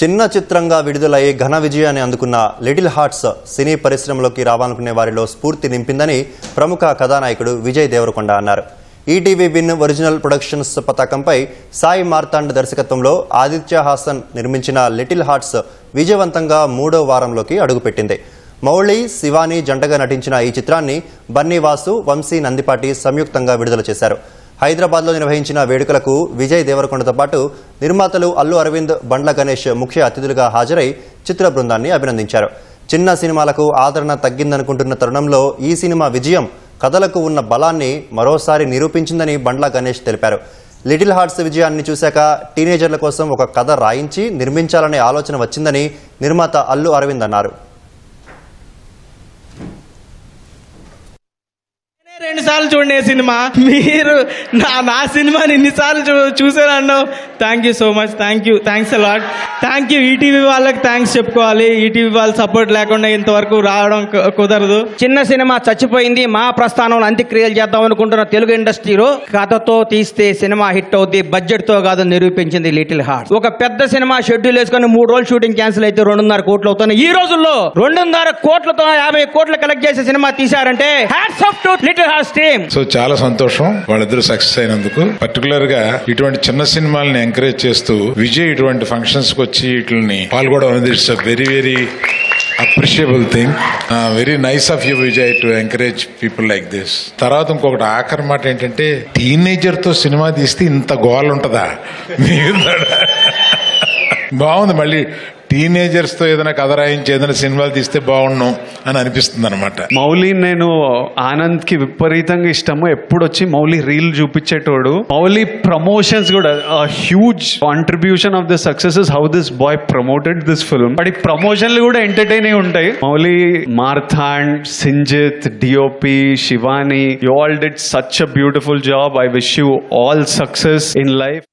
చిన్న చిత్రంగా విడుదలై ఘన విజయాన్ని అందుకున్న లిటిల్ హార్ట్స్ సినీ పరిశ్రమలోకి రావాలనుకునే వారిలో స్ఫూర్తి నింపిందని ప్రముఖ కథానాయకుడు విజయ్ దేవరకొండ అన్నారు. ఈటీవీ విన్ ఒరిజినల్ ప్రొడక్షన్స్ పతాకంపై సాయి మార్తాండ్ దర్శకత్వంలో ఆదిత్య హాసన్ నిర్మించిన లిటిల్ హార్ట్స్ విజయవంతంగా మూడో వారంలోకి అడుగుపెట్టింది. మౌళి శివాని జంటగా నటించిన ఈ చిత్రాన్ని బన్నీవాసు వంశీ నందిపాటి సంయుక్తంగా విడుదల చేశారు. హైదరాబాద్లో నిర్వహించిన వేడుకలకు విజయ్ దేవరకొండతో పాటు నిర్మాతలు అల్లు అరవింద్ బండ్ల గణేష్ ముఖ్య అతిథులుగా హాజరై చిత్ర బృందాన్ని అభినందించారు. చిన్న సినిమాలకు ఆదరణ తగ్గిందనుకుంటున్న తరుణంలో ఈ సినిమా విజయం కథలకు ఉన్న బలాన్ని మరోసారి నిరూపించిందని బండ్ల గణేష్ తెలిపారు. లిటిల్ హార్ట్స్ విజయాన్ని చూశాక టీనేజర్ల కోసం ఒక కథ రాయించి నిర్మించాలనే ఆలోచన వచ్చిందని నిర్మాత అల్లు అరవింద్ అన్నారు. ఎన్నిసార్లు సార్లు చూడండి సినిమా? మీరు నా నా సినిమాని ఇన్నిసార్లు చూ చూసారన్నావు? Thank you so much thank you thanks a lot thank you ETV వాళ్ళకి థ్యాంక్స్ చెప్పుకోవాలి. ఈటీవీ వాళ్ళ సపోర్ట్ లేకుండా ఇంతవరకు రావడం కుదరదు. చిన్న సినిమా చచ్చిపోయింది. మా ప్రస్థానంలో అంత్యక్రియలు చేద్దాం అనుకుంటున్న తెలుగు ఇండస్ట్రీలో కథతో తీస్తే సినిమా హిట్ అవుద్ది. బడ్జెట్తో కాదు నిరూపించింది లిటిల్ హార్ట్ ఒక పెద్ద సినిమా షెడ్యూల్ వేసుకొని మూడు రోజులు షూటింగ్ క్యాన్సిల్ అయితే రెండున్నర కోట్లు అవుతున్నాయి. ఈ రోజుల్లో రెండున్నర కోట్లతో యాభై కోట్లు కలెక్ట్ చేసే cinema తీశారంటే hats off to Little Heart team so చాలా సంతోషం వాళ్ళిద్దరు సక్సెస్ అయినందుకు. పర్టికులర్గా ఇటువంటి చిన్న సినిమాల్ని ఎంకరేజ్ చేస్తూ విజయ్ ఇటువంటి ఫంక్షన్స్కి వచ్చి వీటిని పాల్గొనడం అనేది it's very very appreciable thing very nice of you Vijay to encourage people like this తర్వాత ఇంకొకటి ఆఖరి మాట ఏంటంటే టీనేజర్తో సినిమా తీస్తే ఇంత గోల్ ఉంటుందా? మీ బాగుంది మళ్ళీ టీనేజర్స్తో ఏదైనా కథ రాయించి ఏదైనా సినిమాలు తీస్తే బాగుండు అని అనిపిస్తుంది అనమాట మౌలి నేను ఆనంద్కి విపరీతంగా ఇష్టము. ఎప్పుడు వచ్చి మౌలి రీల్ చూపించేటోడు మౌలి ప్రమోషన్స్ కూడా huge contribution of the success is how this boy promoted this film but ఈ ప్రమోషన్లు కూడా ఎంటర్టైన్ ఉంటాయి. Mouli Marthand Sinjith DOP Shivani you all did such a beautiful job I wish you all success in life